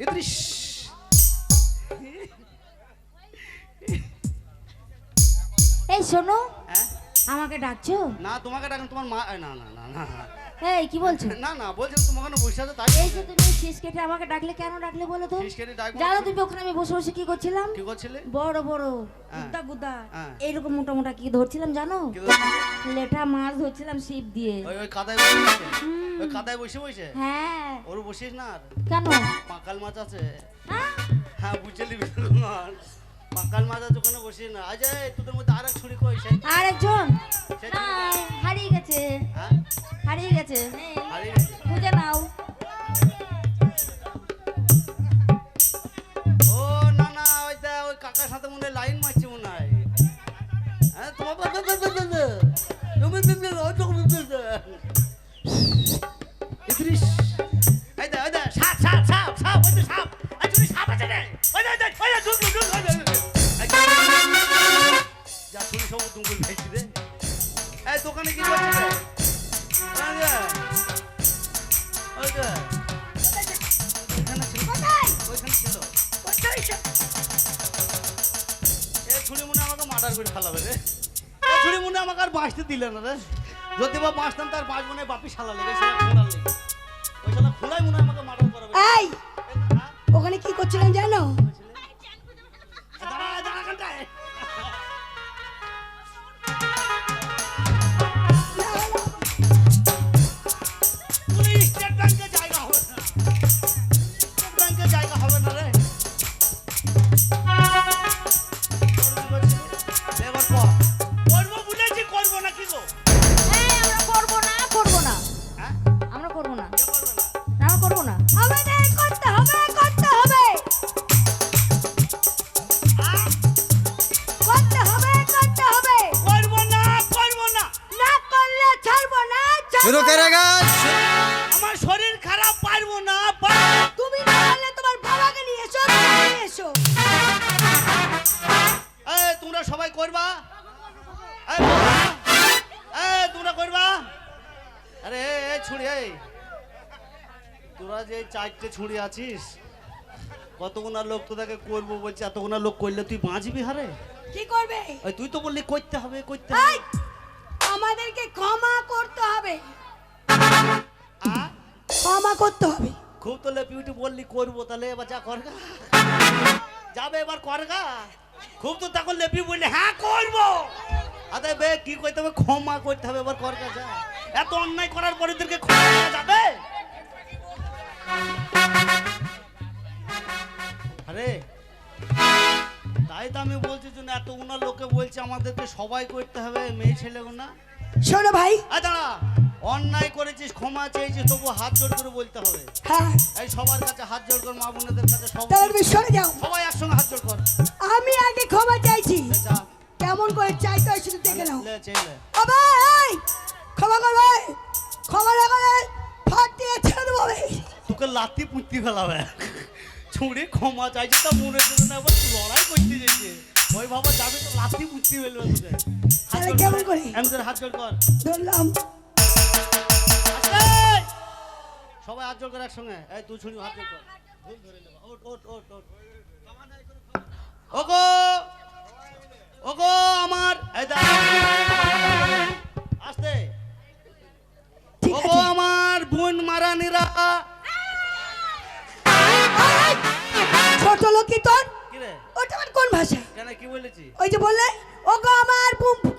ইদ্রিস এই শোনো। হ্যাঁ? আমাকে ডাকছো? না তোমাকে ডাক তোমার মা না না না না না। এই কি বলছো? না না বলছি তোমার ওখানে বসে আছে তাই এই যে তুমি শেষ কেটে আমাকে ডাকলে কেন ডাকলে বলো তো? ফিস কেটে ডাকবো জানো তুমি ওখানে আমি বসে বসে কি করছিলাম? কি করছিলে? বড় বড় হ্যাঁ। গুদা গুদা। হ্যাঁ। এইরকম মোটা মোটা কি ধরছিলাম জানো? লেঠা মাছ ধরছিলাম শিপ দিয়ে। ওই ওই কাদায় বসে ওই কাদায় বসে বসে? হ্যাঁ। ওর বসিস না কেন? পাকাল মাছ আছে। হ্যাঁ? হ্যাঁ বুঝে নিবি মাছ। পাকাল আছে ওখানে বসিস না। আজ তোদের মধ্যে আর এক ছুরি কই? সেই আরেকজন? না হারিয়ে গেছে। হ্যাঁ? হারিয়ে গেছে। হারিয়ে গেছে। খুঁজে নাও। ও না না ওই ওই কাকার সাথে মনে লাইন মারছে মনে হয়। হ্যাঁ তোমার। তুমি। ইদ্রিস। দিলে না রে। যদি বা বাঁচতাম তার বাঁচ মনে বাপি শালা লেগে খোলাই মনে আমাকে মার্ডার করাবে? ওখানে কি করছিলাম জানো? করবা? তোমরা করবা? আরে ছুরি এই। তোরা যে চারটে ছুরি আছিস কতগুনা লোক তোদেরকে করব বলছে এতগুনা লোক করলে তুই বাঁচবি হারে? কি করবে? তুই তো বললি করতে হবে করতে হবে। আমাদেরকে ক্ষমা করতে হবে? ক্ষমা করতে হবে। খুব তো লেপিউটি বললি করব তাহলে এবার যা করগা। যাবে এবার করগা? খুব তো তখন লেপি বললি হ্যাঁ করব। আরে বে কি করতে হবে? ক্ষমা করতে হবে এবার করগা যা এত অন্যায় করার পরে তোদেরকে ক্ষমা করা যাবে? আরে তাই তো আমি বলছি যে না এতগুলো লোকে বলছে আমাদেরকে সবাই করতে হবে মেয়ে ছেলেগুনা শোনো ভাই। দাঁড়া। অন্যায় করেছিস ক্ষমা চেয়েছিস তবু হাত জোড় করে বলতে হবে। হ্যাঁ। এই সবার কাছে হাত জোড় কর মা বোনদের কাছে তাহলে তুমি সরে যাও। সবাই একসঙ্গে হাত জোড় কর। আমি আগে ক্ষমা চাইছি। কেমন করে চাইতে হয় শুধু দেখে নাও। ও ভাই ক্ষমা কর ভাই। ক্ষমা না করে ফাট দিয়ে ছেড়ে দেবো ভাই তোকে লাতি পুঁতি ফেলাবে। ছুঁড়ে ক্ষমা চাইছি তা মনে করে না এবার লড়াই করতে যেতে ওই বাবা যাবে তো লাতি পুঁতি ফেলবে তোকে। কেমন কর। এমদের হাত জোড় কর। ধরলাম। সবাই হাত জোড় কর একসঙ্গে। এই তুই ছুড়ি হাত জোড় কর। ভুল ধরে নেবা। ওট ওট ওট ওট ওগো! ওগো আমার আস্তে। ওগো আমার বোন মারানিরা ছোট লোক কি তোর ওটা আমার কোন ভাষা? কেন কি বলেছি ওই যে বললে ওগো আমার বুম-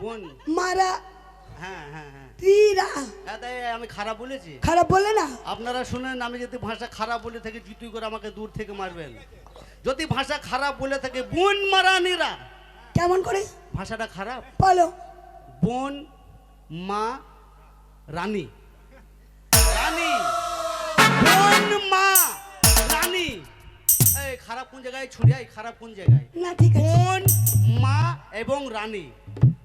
বোন। মারা আমি খারাপ বলেছি? খারাপ বললে না? আপনারা শুনেন আমি যদি ভাষা খারাপ বলে থাকি জুতুই করে আমাকে দূর থেকে মারবেন। যদি ভাষা খারাপ বলে থাকে বোন মারানিরা কেমন করে? ভাষাটা খারাপ? বলো। বোন মা রানী। রানী। বোন মা রানী। এই খারাপ কোন জায়গায়? ছুড়িয়াই খারাপ কোন জায়গায়? না ঠিক আছে। বোন মা এবং রানী।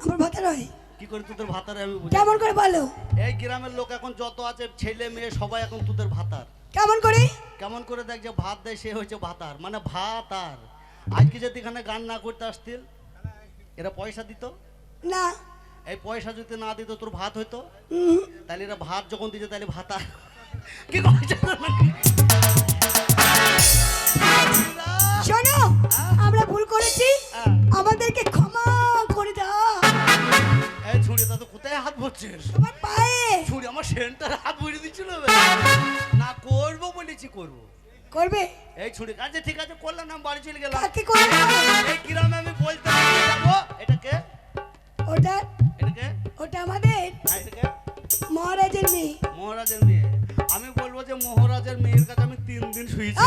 আমার ভাতা নয়। কি করে তোদের ভাতারে আমি বুঝি কেমন করে বলো? এই গ্রামের লোক এখন যত আছে ছেলে মেয়ে সবাই এখন তোদের ভাতার। কেমন করে? কেমন করে দেখ যে ভাত দেয় সে হচ্ছে ভাতার। মানে ভাত আর। আজকে যদি এখানে গান না করতে আসতিল এরা পয়সা দিত? না। এই পয়সা যদি না দিত তোর ভাত হইতো? তাহলে এরা ভাত যখন দিত তাহলে ভাতা কি করছে তোমার পায়ে। ছুরি আমার সেন্টার হাত দিচ্ছিল না করব বলেছি করব। করবে? এই ছুরি আচ্ছা ঠিক আছে করলাম না আমি বাড়ি চলে গেলাম। কাকে করবে? এই গ্রামে আমি বলতে যাব এটাকে ওটা এটাকে ওটা আমাদের মহারাজের মেয়ে। মহারাজের মেয়ে। আমি বলব যে মহারাজের মেয়ের কাছে আমি তিন দিন শুয়েছি!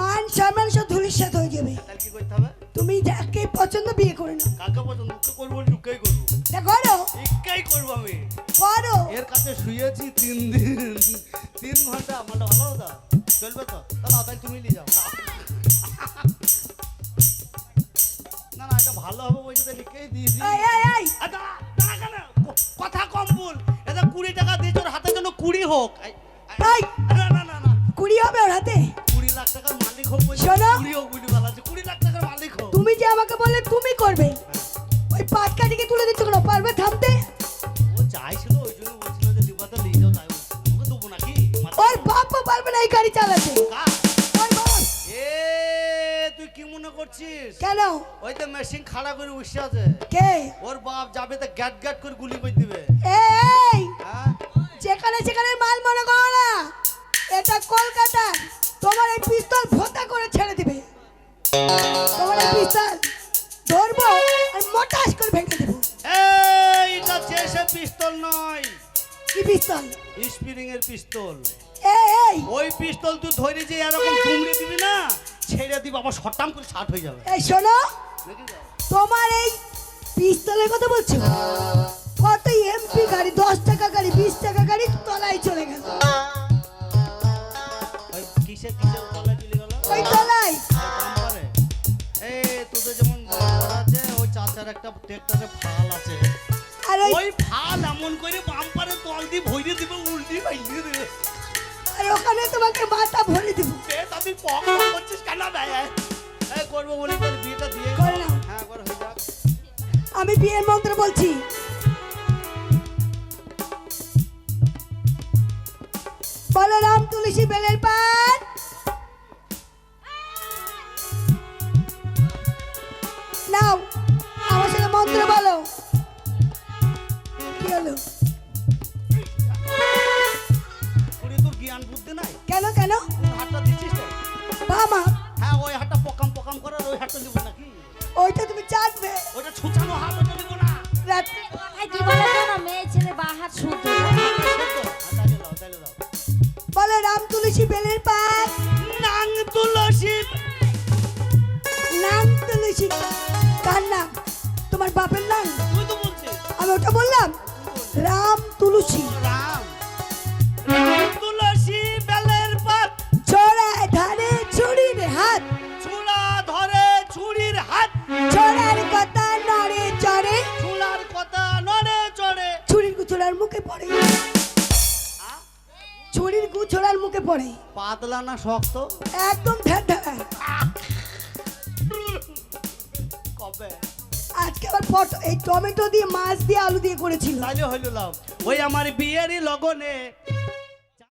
মান সম্মান সব ধুলিস্বাদ হয়ে যাবে। তাহলে কি করতে হবে? তুমি যাকে পছন্দ বিয়ে করে নাও কাকে পছন্দ ওকে করব টুকাই করব। তা করো। একাই করব আমি। করো। এর কাছে শুয়েছি তিন দিন তিন ঘণ্টা। আমার ভালো হতো? চলবে তো? তাহলে তাই তুমি নিয়ে যাও। না। না না এটা ভালো হবে বলছে তো লিখেই দিয়ে দিই। এই এই এই? কথা কম বল। এটা কুড়ি টাকা দিয়ে তোর হাতে যেন কুড়ি হোক! না না না না। কুড়ি হবে ওর হাতে। কুড়ি লাখ টাকার মালিক হোক শোনো। কুড়ি হোক আমাকে বললে তুমি করবে। ওই পাট কাটিকে তুলে দিচ্ছ কেন? পারবে থামতে? ও চাইছিল ওই জন্য বলছিল যে দিবাতে নিয়ে যাও তাই ওকে দেবো নাকি? ওর বাপও পারবে না এই গাড়ি চালাতে। ওর বাপ। এ তুই কি মনে করছিস? কেন? ওই তো মেশিন খাড়া করে বসে আছে। কে? ওর বাপ যাবে তো গ্যাট গ্যাট করে গুলি করে দিবে। এই! হ্যাঁ? যেখানে সেখানে মাল মনে করো না। এটা কলকাতা তোমার এই পিস্তল ভোতা করে ছেড়ে দিবে। পিস্তল ধরবো আর মোটাস করে ভেঙে দেবো। এইটা চেসে পিস্তল নয়। কি পিস্তল? স্প্রিং এর পিস্তল। এই এই। ওই পিস্তল তুই ধরে যে এরকম দুমড়ে দিবি না ছেড়ে দিবি আবার শটাম করে শার্ট হয়ে যাবে। এই শোনো। তোমার এই পিস্তলের কথা বলছো? কত এমপি গাড়ি দশ টাকা গাড়ি বিশ টাকা গাড়ি তলায় চলে গেল। কিসে কিসে ফাল আছে আর ওই ফাল এমন করে বাম্পারে তল দিয়ে ভইরে দিবে উল্টি বাইরে দিবে। আর ওখানে তোমাকে মাথা ভরে দিব। পক পক করছিস কেন এই করব বলি তোর বিয়েটা দিয়ে করে নাও। হ্যাঁ করে হয়ে যাক। আমি বিয়ের মন্ত্র বলছি। বলো রাম তুলসী বেলের পান। নাও। বুদ্ধি নাই? কেন কেন? কোন হাতটা দিচ্ছিস বাবা। হ্যাঁ ওই হাতটা পকাম পকাম করার ওই হাতটা দিব নাকি? ওইটা তুমি চাটবে। ওইটা ছুচানো হাত ওটা দিব না। রাত্রে কথায় কি বলে জানো মেয়ে ছেলে বাহার শুদ্ধ বলো রাম তুলসী বেলের পান নাং তুলসী নাম তুলসী। কার নাম? তোমার বাপের নাম? তুই তো বলছিস। আমি ওটা বললাম। রাম তুলসী। রাম। পড়ে ছুরির ছুরির গুছড়ার মুখে পড়ে। পাতলা না শক্ত? একদম কবে? আজকে আবার ফটো এই টমেটো দিয়ে মাছ দিয়ে আলু দিয়ে করেছিল। তাইলে হইল লাভ। ওই আমার বিয়েরই লগনে